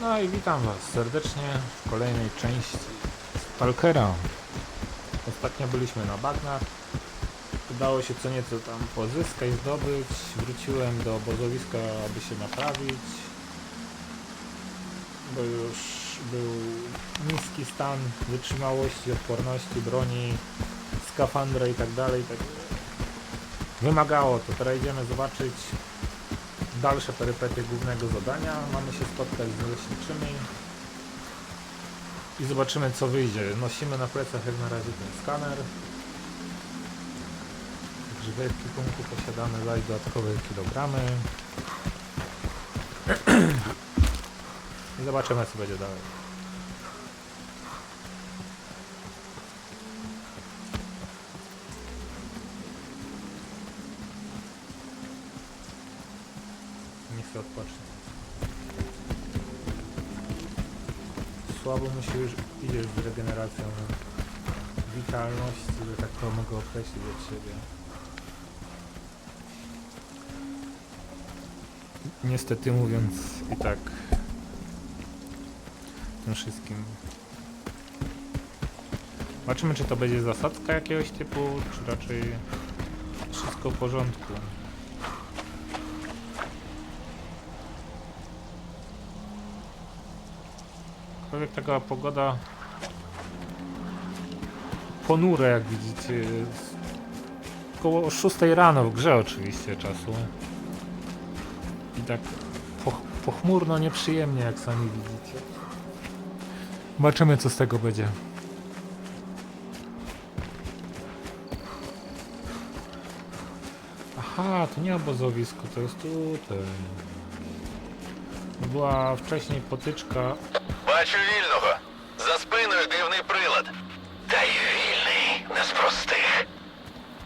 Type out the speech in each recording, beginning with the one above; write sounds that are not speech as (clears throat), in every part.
No i witam Was serdecznie w kolejnej części Stalkera. Ostatnio byliśmy na bagnach. Udało się co nieco tam pozyskać, zdobyć. Wróciłem do obozowiska, aby się naprawić. Bo już był niski stan wytrzymałości, odporności, broni, skafandra i tak dalej. Tak wymagało to. Teraz idziemy zobaczyć dalsze perypety głównego zadania. Mamy się spotkać z leśniczymi i zobaczymy co wyjdzie. Nosimy na plecach jak na razie ten skaner. Także w ekwipunku posiadamy zaś dodatkowe kilogramy. (clears throat) I zobaczymy co będzie dalej. Odpocznie. Słabo mu się już idzie z regeneracją witalności, że tak to mogę określić od siebie. Niestety mówiąc i tak tym wszystkim. Zobaczymy czy to będzie zasadzka jakiegoś typu, czy raczej wszystko w porządku. Aczkolwiek taka pogoda ponure jak widzicie około 6 rano w grze oczywiście czasu. I tak poch pochmurno nieprzyjemnie jak sami widzicie. Zobaczymy co z tego będzie. Aha to nie obozowisko to jest tutaj była wcześniej potyczka Бачу вільного. За спиною дивний прилад. Та й вільний, не з простих.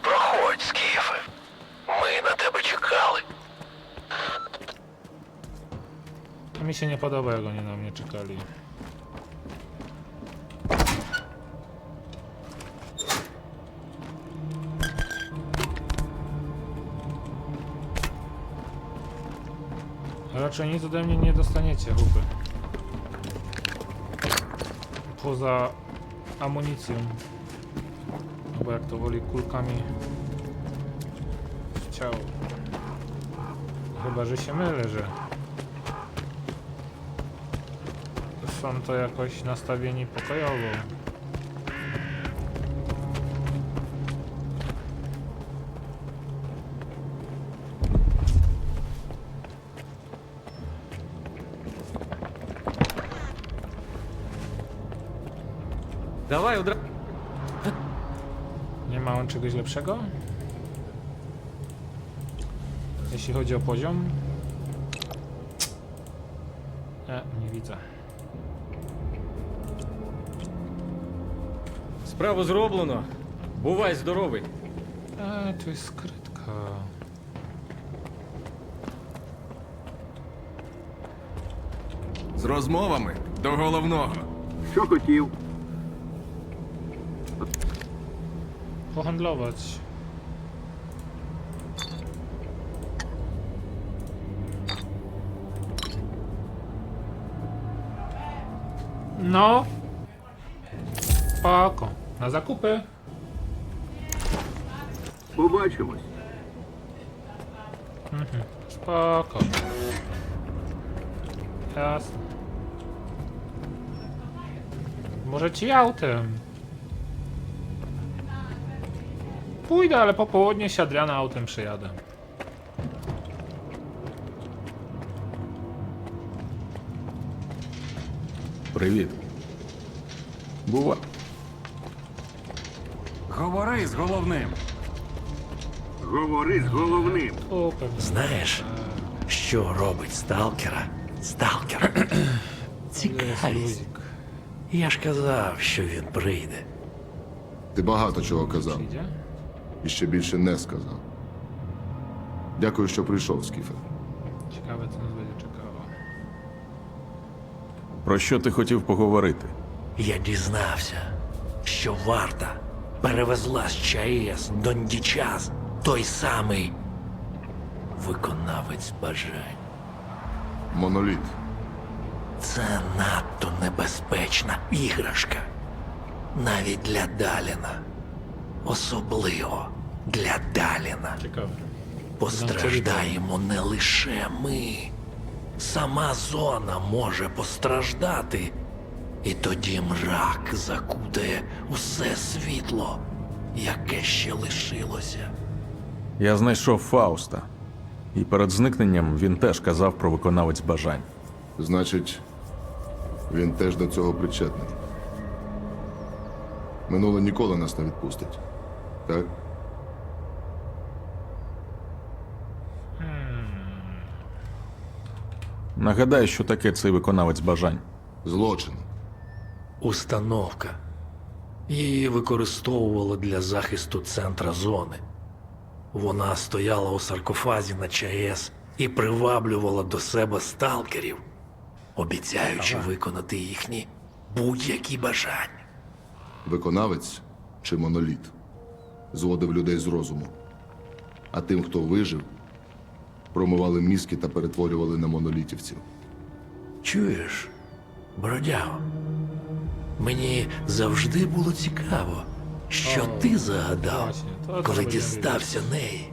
Проходь, Скіфе. Ми на тебе чекали. A mi się nie podoba, jak oni na mnie czekali. Raczej nic ode mnie nie dostaniecie, chłopy. Poza amunicją. Albo jak to woli, kulkami w ciało. Chyba, że się mylę, że są to jakoś nastawieni pokojowo. Давай удра... Nie ma on czegoś lepszego? Jeśli chodzi o poziom? Nie, nie widzę. Справу зроблено. Бувай здоровий. Eee, tu jest skrytka. З розмовами до головного. Що хотів? Pohandlować. No. Spoko. Na zakupy. Побачимось. Spoko. Jasne. Może ci autem. Pójdę, ale po południe się Adriana autem przejadę. Привіт. Бува. Говори з головним. Говори з головним. Pewnie. Знаєш, що робить сталкера? Сталкер. (clears throat) Цікавість. luzik. Я ж казав, що він прийде. Ти багато чого казав? І ще більше не сказав. Дякую, що прийшов, Скіфе. Ciekawe, co nas będzie. Про що ти хотів поговорити? Я дізнався, що варта перевезла з ЧАЕС до Ндічас той самий виконавець бажань. Моноліт. Це надто небезпечна іграшка. Навіть для Даліна. Особливо для Даліна. Постраждаємо не лише ми. Сама зона може постраждати. І тоді мрак закутає усе світло, яке ще лишилося. Я знайшов Фауста. І перед зникненням він теж казав про виконавець бажань. Значить, він теж до цього причетний. Минуле ніколи нас не відпустить. Так? Нагадай, що таке цей виконавець бажань. Злочин. Установка. Її використовували для захисту центра зони. Вона стояла у саркофазі на ЧАЕС і приваблювала до себе сталкерів, обіцяючи виконати їхні будь-які бажання. Виконавець чи моноліт зводив людей з розуму. А тим, хто вижив, промивали мізки та перетворювали на монолітівців. Чуєш, бродяго? Мені завжди було цікаво, що О, ти загадав, коли дістався неї.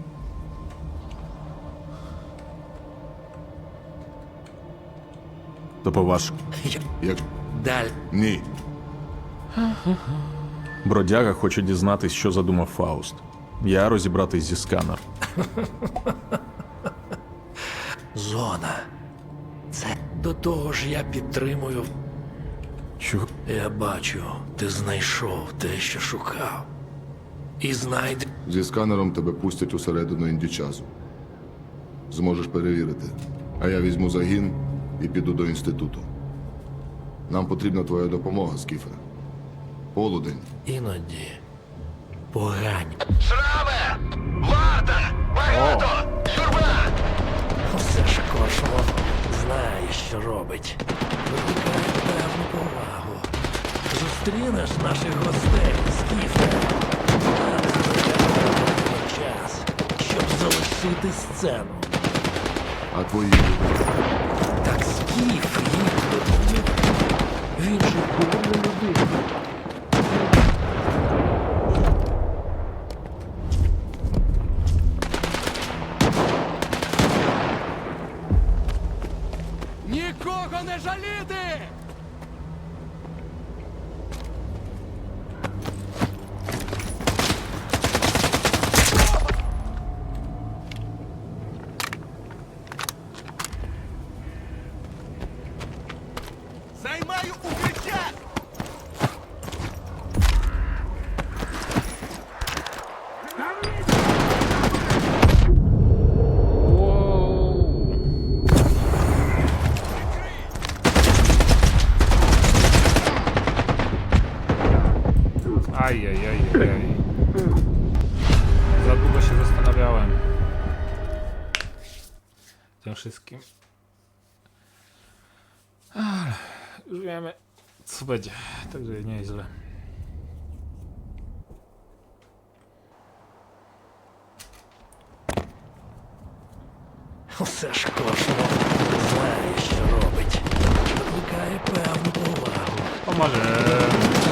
То по-ваш Я Як даль ні. (laughs) бродяга хоче дізнатись, що задумав Фауст. Я розібратись зі сканер. (laughs) зона. Це до того ж я підтримую. Чого? Я бачу, ти знайшов те, що шукав. І знайди. Зі сканером тебе пустять усередину індічазу. Зможеш перевірити. А я візьму загін і піду до інституту. Нам потрібна твоя допомога, Скіфе. Полудень. Іноді погані. Сраме! Що робить. Викликає певну повагу. Зустрінеш наших гостей, скіфте. Час, щоб залишити сцену. А твої Так Скіф їх. Він же повна людина. Нікого не жаліти! wiemy, co będzie. Także nieźle. Все ж кошло знає, що робить. Викликає певну повагу. Pomoże.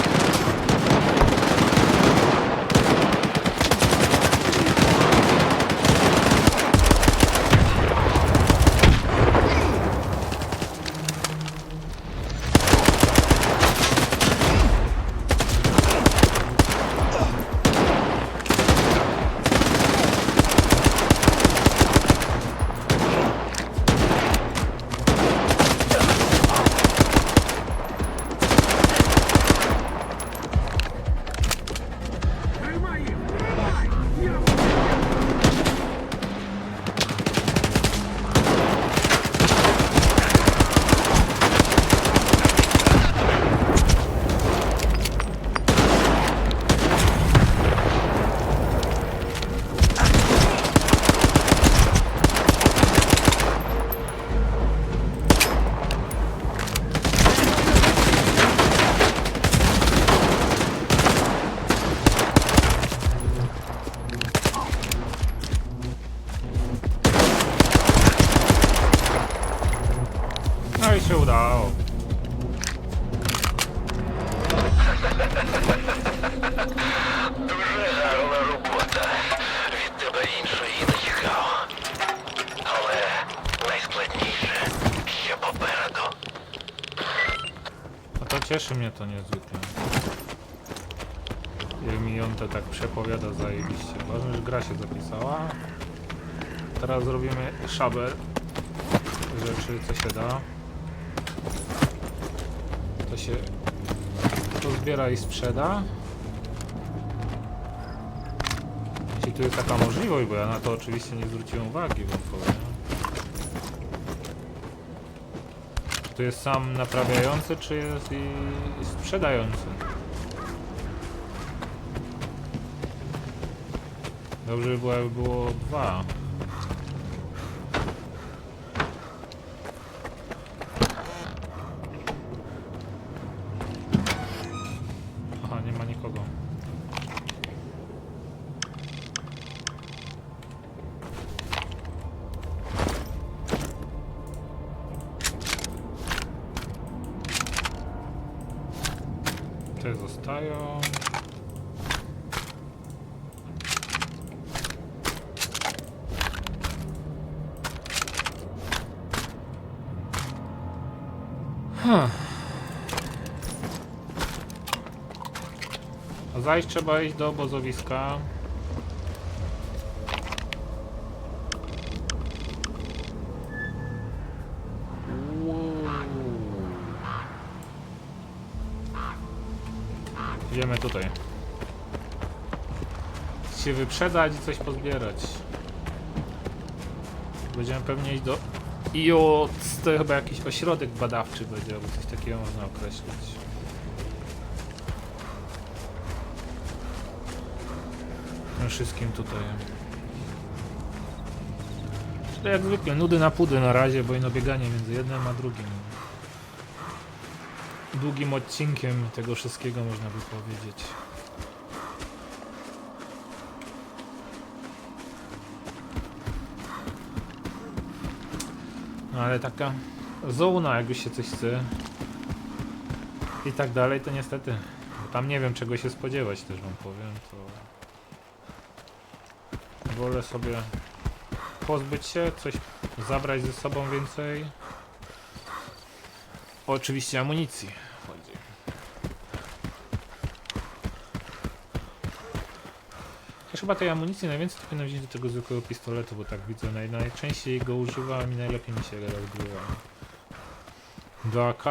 Cieszy mnie to niezwykle. Jak mi to tak przepowiada zajebiście. Ważne, że gra się zapisała. Teraz zrobimy szabel rzeczy, co się da. To się to zbiera i sprzeda. Jeśli tu jest taka możliwość, bo ja na to oczywiście nie zwróciłem uwagi, powiem. Czy to jest sam naprawiający, czy jest i i sprzedający? Dobrze by było, jakby było dwa. Te zostają. Huh. A zajść trzeba iść do obozowiska. Idziemy tutaj. Się wyprzedać i coś pozbierać. Będziemy pewnie iść do... Jo, to chyba jakiś ośrodek badawczy będzie, albo coś takiego można określić. Tym wszystkim tutaj. To jak zwykle, nudy na pudy na razie, bo i no bieganie między jednym a drugim. Długim odcinkiem tego wszystkiego można by powiedzieć. No ale taka zona, jakby się coś chce i tak dalej, to niestety. Tam nie wiem czego się spodziewać też wam powiem, to wolę sobie pozbyć się, coś zabrać ze sobą więcej. Oczywiście amunicji chodzi. Też chyba tej amunicji najwięcej to powinno wziąć do tego zwykłego pistoletu, bo tak widzę, naj, najczęściej go używam i najlepiej mi się rozgrywa. Do AK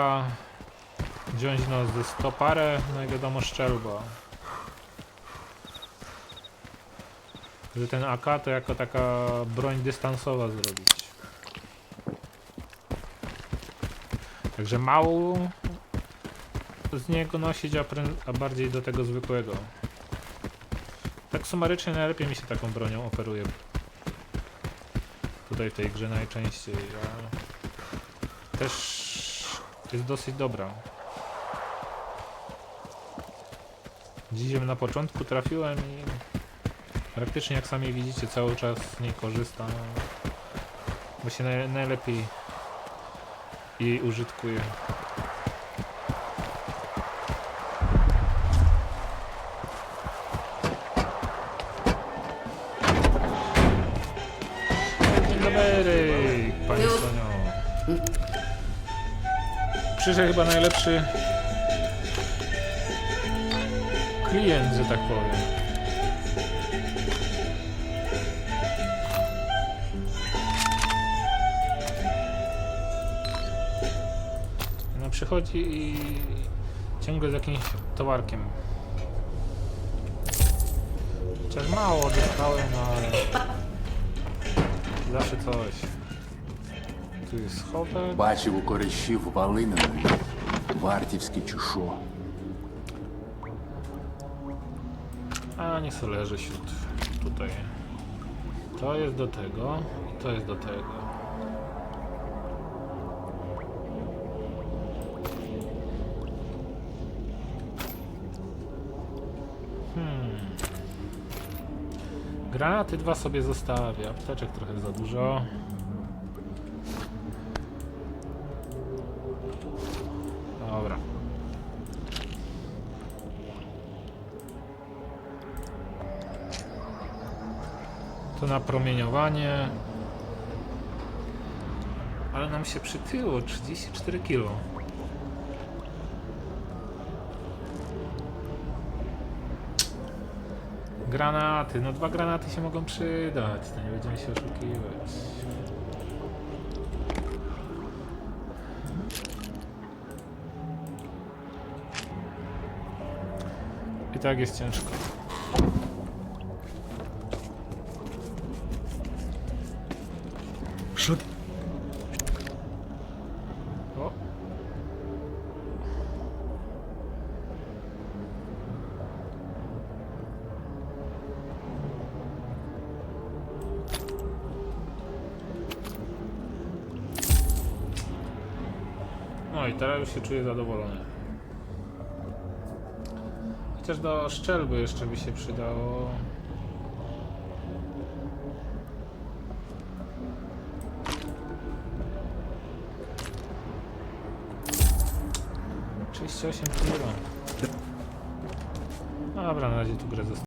wziąć no ze 100 parę, no i wiadomo szczelba. Że ten AK to jako taka broń dystansowa zrobić. Także mało z niego nosić, a, a bardziej do tego zwykłego. Tak sumarycznie najlepiej mi się taką bronią operuje. Tutaj w tej grze najczęściej, a też jest dosyć dobra. Dzisiaj na początku trafiłem i praktycznie jak sami widzicie cały czas z niej korzystam. Bo się naj, najlepiej jej użytkuje. Dzień dobry, pani Sonio. Przyszedł chyba najlepszy klient, że tak powiem. przychodzi i ciągle z jakimś towarkiem. Chociaż mało dostałem, no ale zawsze coś. Tu jest schowek. Бачив у коришів Валининої, вартівські чи що. A nie se leży wśród tutaj. To jest do tego i to jest do tego. Hmm. Granaty dwa sobie zostawię. Apteczek trochę za dużo. Dobra. To na promieniowanie. Ale nam się przytyło 34 kilo. Granaty, no dwa granaty się mogą przydać, to nie będziemy się oszukiwać. I tak jest ciężko. No i teraz już się czuję zadowolony. Chociaż do szczelby jeszcze by się przydało. Trzydzieści osiem kilo. Dobra, na razie tu grę zostawię.